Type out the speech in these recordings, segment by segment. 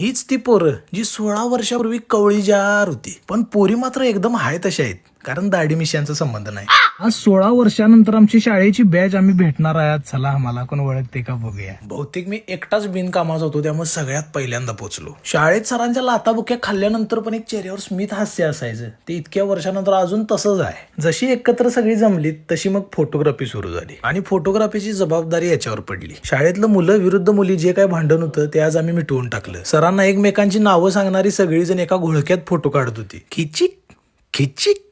हीच ती पोरं जी सोळा वर्षापूर्वी कवळी जार होती. पण पोरी मात्र एकदम हाय तशा आहेत. कारण दाढी मिशांचा संबंध नाही. आज सोळा वर्षानंतर आमची शाळेची बॅच आम्ही भेटणार आहे चला आम्हाला कोण ओळखते का बघूया. बहुतेक मी एकटाच बिनकामाचा होतो त्यामुळे सगळ्यात पहिल्यांदा पोहोचलो. शाळेत सरांच्या लाताबुक्या खाल्ल्यानंतर पण एक चेहऱ्यावर स्मित हास्य असायचं. ते इतक्या वर्षानंतर अजून तसंच आहे. जशी एकत्र सगळी जमली तशी मग फोटोग्राफी सुरू झाली. आणि फोटोग्राफीची जबाबदारी याच्यावर पडली. शाळेतलं मुलं विरुद्ध मुली जे काय भांडण होतं ते आज आम्ही मिटवून टाकलं. सरांना एकमेकांची नावं सांगणारी सगळीजण एका घोळक्यात फोटो काढत होती. खिचिक खिचिक.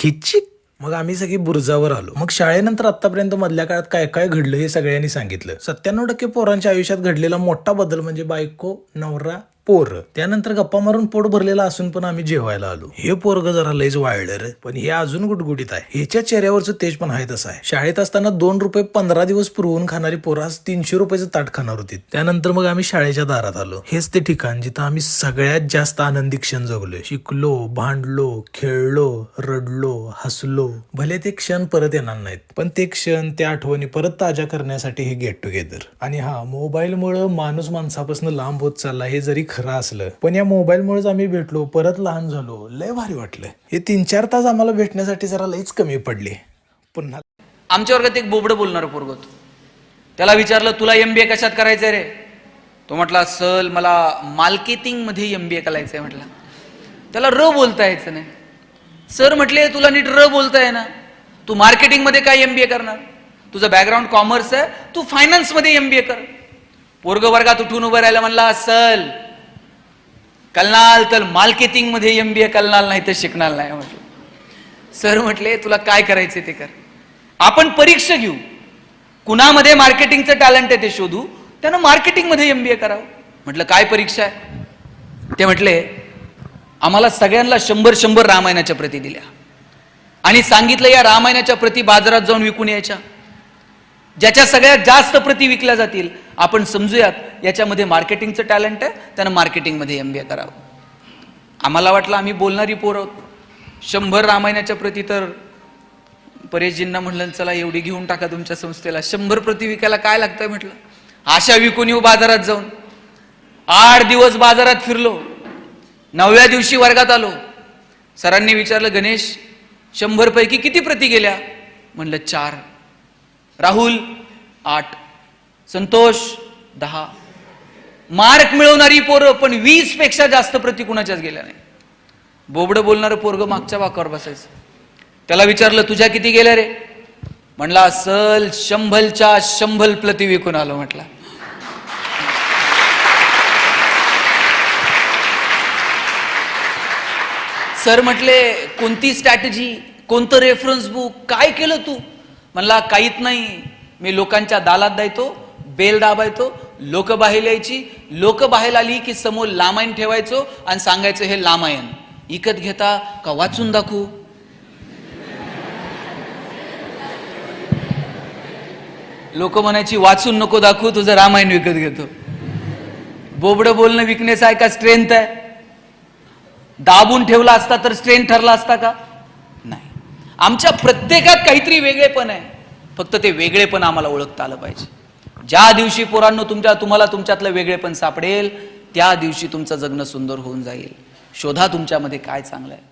खिच्ची मग आम्ही सगळी बुरजावर आलो. मग शाळेनंतर आतापर्यंत मधल्या काळात काय काय घडलं हे सगळ्यांनी सांगितलं. सत्त्याण्णव टक्के पोरांच्या आयुष्यात घडलेला मोठा बदल म्हणजे बायको नवरा पोर. त्यानंतर गप्पा मारून पोट भरलेला असून पण आम्ही जेवायला आलो. हे पोरग जरा लयच वाळलं रे पण हे अजून गुटगुटीत आहे. ह्याच्या चेहऱ्यावरचं तेज पण आहे तसं आहे. शाळेत असताना दोन रुपये पंधरा दिवस पुरवून खाणारी पोरं आज तीनशे रुपयाचं ताट खाणार होती. त्यानंतर मग आम्ही शाळेच्या दारात आलो. हेच ते ठिकाण जिथं आम्ही सगळ्यात जास्त आनंदी क्षण जगलोय. शिकलो भांडलो खेळलो रडलो हसलो. भले ते क्षण परत येणार नाहीत पण ते क्षण त्या आठवणी परत ताज्या करण्यासाठी हे गेट टुगेदर आणि हा मोबाईलमुळं माणूस माणसापासून लांब होत चालला हे जरी खरं असलं. पण या मोबाईलमुळेच आम्ही भेटलो परत लहान झालो. लय भारी वाटलं. हे तीन चार तास आम्हाला भेटण्यासाठी जरा लईच कमी पडले. पुन्हा आमच्या वर्गात एक बोबडं बोलणार पोरग त्याला विचारलं तुला एम बी ए कशात करायचं रे? तो म्हटला सल मला मार्केटिंगमध्ये एम बी ए करायचं आहे म्हटला. त्याला र बोलता यायचं नाही. सर म्हटले तुला नीट र बोलता ना तू मार्केटिंगमध्ये काय एम बी ए करणार? तुझं बॅकग्राऊंड कॉमर्स आहे. तू फायनान्समध्ये एम बी ए कर. पोरग वर्गात उठून उभं राहिलं म्हणला सल कलनाल तर मार्केटिंगमध्ये एम बी ए कलनाल नाही तर शिकणार नाही म्हटलं. सर म्हटले तुला काय करायचं ते कर. आपण परीक्षा घेऊ. कुणामध्ये मार्केटिंगचं टॅलेंट आहे ते शोधू. त्यानं मार्केटिंगमध्ये एम बी ए करावं. म्हटलं काय परीक्षा आहे? ते म्हटले आम्हाला सगळ्यांना शंभर शंभर रामायणाच्या प्रती दिल्या. आणि सांगितलं या रामायणाच्या प्रती बाजारात जाऊन विकून यायच्या. ज्याच्या सगळ्यात जास्त प्रती विकल्या जातील आपण समजूयात याच्यामध्ये मार्केटिंगचं टॅलेंट आहे त्यानं मार्केटिंगमध्ये एम बी ए करावं. आम्हाला वाटलं आम्ही बोलणारी पोरं आहोत. शंभर रामायणाच्या प्रती तर परेशजींना म्हणलं चला एवढी घेऊन टाका तुमच्या संस्थेला. शंभर प्रती विकायला काय लागतंय म्हटलं? आशा विकून येऊ बाजारात जाऊन. आठ दिवस बाजारात फिरलो. नवव्या दिवशी वर्गात आलो. सरांनी विचारलं गणेश शंभरपैकी किती प्रती गेल्या? म्हणलं चार. राहुल आठ. संतोष दहा. मार्क मिळवणारी पोरं पण वीसपेक्षा जास्त प्रति कुणाच्याच गेल्या नाही. बोबडं बोलणारं पोरग मागच्या वाकावर बसायचं. त्याला विचारलं तुझ्या किती गेल्या रे? म्हणला सल शंभलच्या शंभल प्रती विकून आलो म्हटला. सर म्हटले कोणती स्ट्रॅटेजी कोणतं रेफरन्स बुक काय केलं तू? म्हणला काहीच नाही. मी लोकांच्या दालात द्यायचो बेल दाबायचो लोक बाहेर यायची. लोक बाहेर आली की समोर लामायण ठेवायचो आणि सांगायचं हे लामायण इकत घेता का वाचून दाखवू? लोक म्हणायची वाचून नको दाखवू तुझं रामायण विकत घेतो. बोबडं बोलणं विकण्याचा आहे का स्ट्रेंथ आहे. दाबून ठेवला असता तर स्ट्रेंथ ठरला असता का? आमच्या प्रत्येकात काहीतरी वेगळेपण आहे. फक्त ते वेगळेपण आम्हाला ओळखता आलं पाहिजे. ज्या दिवशी पोरांनो तुमच्या तुम्हाला तुमच्यातलं वेगळेपण सापडेल त्या दिवशी तुमचं जगणं सुंदर होऊन जाईल. शोधा तुमच्यामध्ये काय चांगलं आहे.